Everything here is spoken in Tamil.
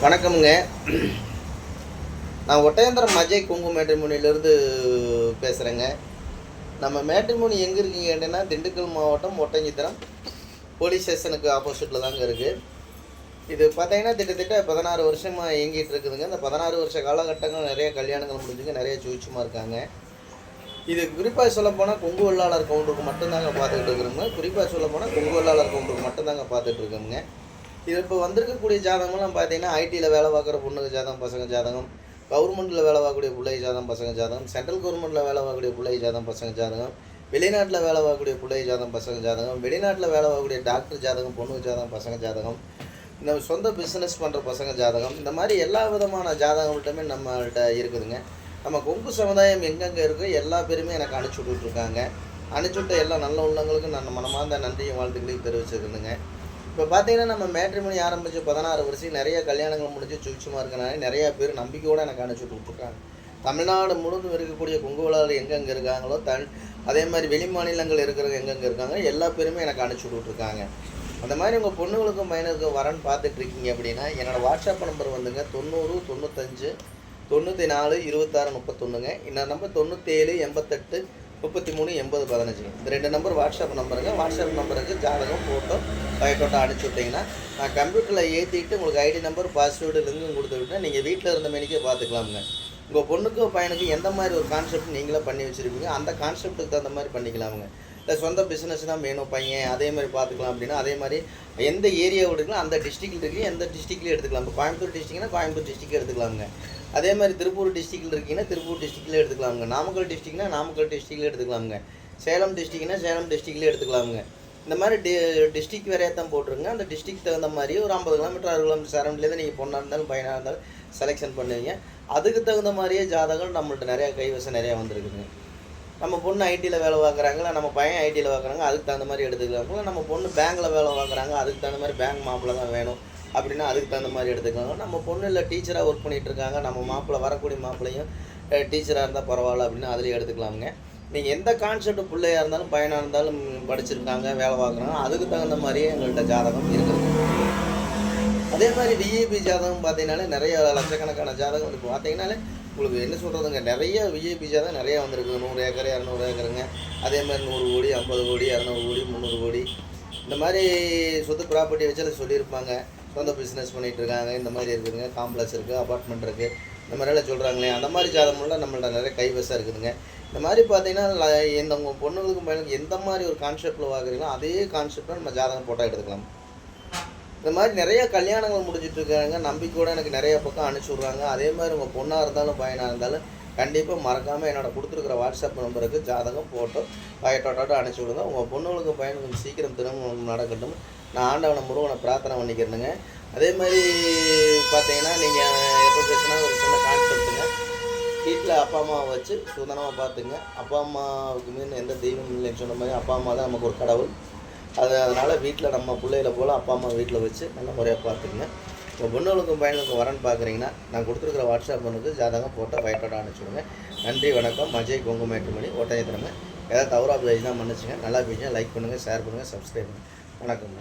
வணக்கமுங்க. நான் ஒட்டயந்திரம் அஜய் குங்கு மேட்ரிமோனியிலேருந்து பேசுகிறேங்க நம்ம மேட்ரிமோனி எங்கே இருக்கீங்க கேட்டீங்கன்னா திண்டுக்கல் மாவட்டம் ஒட்டஞ்சித்திரம் போலீஸ் ஸ்டேஷனுக்கு ஆப்போசிட்டில் தாங்க இருக்குது இது பார்த்தீங்கன்னா திட்டத்தட்ட பதினாறு வருஷமாக இயங்கிட்டு இருக்குதுங்க. இந்த பதினாறு வருஷ காலகட்டங்கள் நிறைய கல்யாணங்கள் முடிஞ்சுங்க நிறைய சுவிச்சமாக இருக்காங்க. இது குறிப்பாக சொல்லப்போனால் கொங்கு வெள்ளாளர் கவுண்டருக்கு மட்டும்தாங்க பார்த்துக்கிட்டு இருக்கிறோங்க. குறிப்பாக சொல்லப்போனால் கொங்கு வெள்ளாளர் கவுண்டருக்கு மட்டும்தாங்க பார்த்துட்டு இருக்கோங்க. இது இப்போ வந்திருக்கக்கூடிய ஜாதகம்லாம் பார்த்தீங்கன்னா ஐடியில் வேலை பார்க்குற பொண்ணுங்க ஜாதகம் பசங்க ஜாதகம். கவர்மெண்ட்டில் வேலை பார்க்கக்கூடிய பிள்ளை ஜாதகம் பசங்க ஜாதகம். சென்ட்ரல் கவர்மெண்ட்டில் வேலை பார்க்கக்கூடிய பிள்ளை ஜாதகம் பசங்க ஜாதகம். வெளிநாட்டில் வேலை பார்க்கக்கூடிய பிள்ளை ஜாதகம் பசங்க ஜாதகம். வெளிநாட்டில் வேலை பார்க்கக்கூடிய டாக்டர் ஜாதகம் பொண்ணு ஜாதகம் பசங்க ஜாதகம். இந்த சொந்த பிஸ்னஸ் பண்ணுற பசங்க ஜாதகம். இந்த மாதிரி எல்லா விதமான ஜாதகங்கள்ட்டுமே நம்மள்கிட்ட இருக்குதுங்க. நம்ம கொங்கு சமுதாயம் எங்கெங்கே இருக்கோ எல்லா பேருமே எனக்கு அனுப்பிச்சி விட்டுருக்காங்க அனுப்பிச்சி விட்ட எல்லா நல்ல உள்ளவங்களுக்கும் நான் மனமார்ந்த நன்றியும் வாழ்த்துக்களையும் தெரிவிச்சிருக்குதுங்க இப்போ பார்த்தீங்கன்னா நம்ம மேட்ரிமணி ஆரம்பித்து பதினாறு வருஷம் நிறைய கல்யாணங்கள் முடிஞ்சு சுவிச்சமாக இருக்கனால நிறைய பேர் நம்பிக்கையோடு எனக்கு அனுப்பிச்சி கொடுத்துருக்காங்க. தமிழ்நாடு முழுவதும் இருக்கக்கூடிய கொங்குவலாளர் எங்கெங்கே இருக்காங்களோ தன் அதே மாதிரி வெளி மாநிலங்கள் இருக்கிறவங்க எங்கெங்கே இருக்காங்க எல்லா பேருமே எனக்கு அனுப்பிச்சி விட்ருக்காங்க அந்த மாதிரி உங்கள் பொண்ணுங்களுக்கும் பையனுக்கும் வரன்னு பார்த்துட்டு இருக்கீங்க அப்படின்னா என்னோடய வாட்ஸ்அப் நம்பர் வந்துங்க தொண்ணூறு தொண்ணூத்தஞ்சு தொண்ணூற்றி நாலு இருபத்தாறு முப்பத்தொன்றுங்க இன்னொரு நம்பர் தொண்ணூற்றேழு எண்பத்தெட்டு முப்பத்தி மூணு எண்பது பதினஞ்சுங்க இந்த ரெண்டு நம்பர் வாட்ஸ்அப் நம்பருங்க வாட்ஸ்அப் நம்பருக்கு ஜாதகம் ஃபோட்டோ பயோட்டோட்டோ அனுப்பிச்சி விட்டிங்கன்னா நான் கம்ப்யூட்டரில் ஏற்றிட்டு உங்களுக்கு ஐடி நம்பர் பாஸ்வேர்டு லிங்கும் கொடுத்து விட்டேன். நீங்கள் வீட்டில் இருந்த மணிக்கே பார்த்துக்கலாமுங்க உங்கள் பொண்ணுக்கும் பையனுக்கு எந்த மாதிரி ஒரு கான்செப்ட் நீங்களே பண்ணி வச்சுருப்பீங்க அந்த கான்செப்ட்டுக்கு தகுந்த மாதிரி பண்ணிக்கலாமுங்க. இல்லை சொந்த பிஸ்னஸ் தான் வேணும் பையன். அதே மாதிரி பார்த்துக்கலாம் அப்படின்னா அதே மாதிரி எந்த ஏரியாவில் எடுக்கலாம் அந்த டிஸ்ட்ரிக்டில் இருக்கீங்க எந்த டிஸ்ட்ரிக்ட்லேயும் எடுத்துக்கலாம் இப்போ கோயம்புத்தூர் டிஸ்ட்ரிக்னா கோயம்புத்தூர் டிஸ்ட்ரிக்ட் எடுத்துக்கலாமுங்க அதே மாதிரி திருப்பூர் டிஸ்ட்ரிக்டில் இருக்கீங்கன்னா திருப்பூர் டிஸ்ட்ரிக்டில் எடுத்துக்கலாமுங்க நாமக்கல் டிஸ்ட்ரிக்னா நாமக்கல் டிஸ்ட்ரிக்டில் எடுத்துக்கலாமுங்க சேலம் டிஸ்ட்ரிக்னா சேலம் டிஸ்ட்ரிக்ட்லேயே எடுத்துக்கலாமுங்க இந்த மாதிரி டி டிஸ்ட்ரிக்ட் வேறையாக தான் போட்டுருங்க அந்த டிஸ்ட்ரிக் தகுந்த மாதிரி ஒரு ஐம்பது கிலோமீட்டர் அறுபது கிலோமீட்டர் சரௌண்ட்லேருந்து நீங்கள் பொண்ணாக இருந்தாலும் பையனாக இருந்தாலும் செலெக்ஷன் பண்ணுவீங்க. அதுக்கு தகுந்த மாதிரியே ஜாதகம் நம்மள்ட்ட நிறையா கைவசம் நிறையா வந்திருக்குதுங்க. நம்ம பொண்ணு ஐடியில் வேலை பார்க்குறாங்களா நம்ம பையன் ஐடியில் பார்க்குறாங்க அதுக்கு தகுந்த மாதிரி எடுத்துக்கலாங்களா நம்ம பொண்ணு பேங்க்கில் வேலை பார்க்குறாங்க அதுக்கு தகுந்த மாதிரி பேங்க் மாப்பிள்ளை தான் வேணும் அப்படின்னா அதுக்கு தகுந்த மாதிரி எடுத்துக்கலாம். நம்ம பொண்ணு இல்லை டீச்சராக ஒர்க் பண்ணிகிட்டு இருக்காங்க நம்ம மாப்பிள்ளை வரக்கூடிய மாப்பிள்ளையும் டீச்சராக இருந்தால் பரவாயில்ல அப்படின்னா அதுலேயும் எடுத்துக்கலாமுங்க. நீங்கள் எந்த கான்செப்ட் பிள்ளையாக இருந்தாலும் பையனாக இருந்தாலும் படிச்சிருக்காங்க வேலை பார்க்குறாங்க அதுக்கு தகுந்த மாதிரியே எங்கள்கிட்ட ஜாதகம் இருக்குது. அதே மாதிரி டிஏபி ஜாதகம் பார்த்தீங்கன்னாலே நிறைய லட்சக்கணக்கான ஜாதகம் இருக்குது பார்த்தீங்கன்னாலே உங்களுக்கு என்ன சொல்கிறதுங்க நிறைய விஐபி தான் நிறைய வந்திருக்கு. நூறு ஏக்கர் இரநூறு ஏக்கருங்க. அதே மாதிரி நூறு கோடி ஐம்பது கோடி இரநூறு கோடி முந்நூறு கோடி. இந்த மாதிரி சொத்து ப்ராப்பர்ட்டி வச்சு அதை சொல்லியிருப்பாங்க. சொந்த பிஸ்னஸ் பண்ணிகிட்டு இருக்காங்க. இந்த மாதிரி இருக்குதுங்க. காம்ப்ளெக்ஸ் இருக்குது அப்பார்ட்மெண்ட் இருக்குது இந்த மாதிரிலாம் சொல்கிறாங்களே அந்த மாதிரி ஜாதகம்லாம் நம்மள்ட்ட நிறைய கைவசம் இருக்குதுங்க. இந்த மாதிரி பார்த்தீங்கன்னா எந்த உங்கள் பொண்ணுங்களுக்கும் பையனுக்கு எந்த மாதிரி ஒரு கான்செப்டில் வாங்குறீங்களோ அதே கான்செப்டில் நம்ம ஜாதகம் போட்டால் எடுத்துக்கலாம். இந்த மாதிரி நிறைய கல்யாணங்கள் முடிஞ்சிட்டு இருக்காங்க. நம்பிக்கையோட எனக்கு நிறைய பக்கம் அனுப்பிச்சி விட்றாங்க. அதே மாதிரி உங்கள் பொண்ணாக இருந்தாலும் பையனாக இருந்தாலும் கண்டிப்பாக மறக்காமல் என்னோட கொடுத்துருக்குற வாட்ஸ்அப் நம்பருக்கு ஜாதகம் ஃபோட்டோ பயட்டோட்டோட அனுப்பிச்சி விடுங்க. உங்கள் பொண்ணுங்களுக்கு பையனுக்கு சீக்கிரம் திருமணம் நடக்கட்டும். நான் ஆண்டவனை முருகனை பிரார்த்தனை பண்ணிக்கிறேனுங்க. அதே மாதிரி பார்த்தீங்கன்னா நீங்கள் எப்போ பேசுனா ஒரு சின்ன கான்செப்ட்டுங்க வீட்டில் அப்பா அம்மாவை வச்சு சுதனமாக பார்த்துங்க. அப்பா அம்மாவுக்கு மீன் எந்த தெய்வம் இல்லைன்னு சொன்ன மாதிரி அப்பா அம்மா தான் நமக்கு ஒரு கடவுள். அது அதனால் வீட்டில் நம்ம பிள்ளைகளை போல் அப்பா அம்மா வீட்டில் வச்சு நல்ல முறையாக பார்த்துக்குங்க. உங்கள் பொண்ணுகளுக்கும் பையனுக்கும் வரன்னு பார்க்குறீங்கன்னா நான் கொடுத்துருக்குற வாட்ஸ்அப் பண்ணுக்கு ஜாதகம் போட்டோ பயட்டோட அனுப்பிச்சுடுங்க. நன்றி வணக்கம். மஜய் கொங்கு மேட்டுமணி ஓட்டையத்திறமை ஏதாவது தவறாக பேஜ் தான் மன்னிச்சுங்க நல்லா பேஜ் லைக் பண்ணுங்கள் ஷேர் பண்ணுங்கள் சப்ஸ்கிரைப் பண்ணுங்கள் வணக்கம்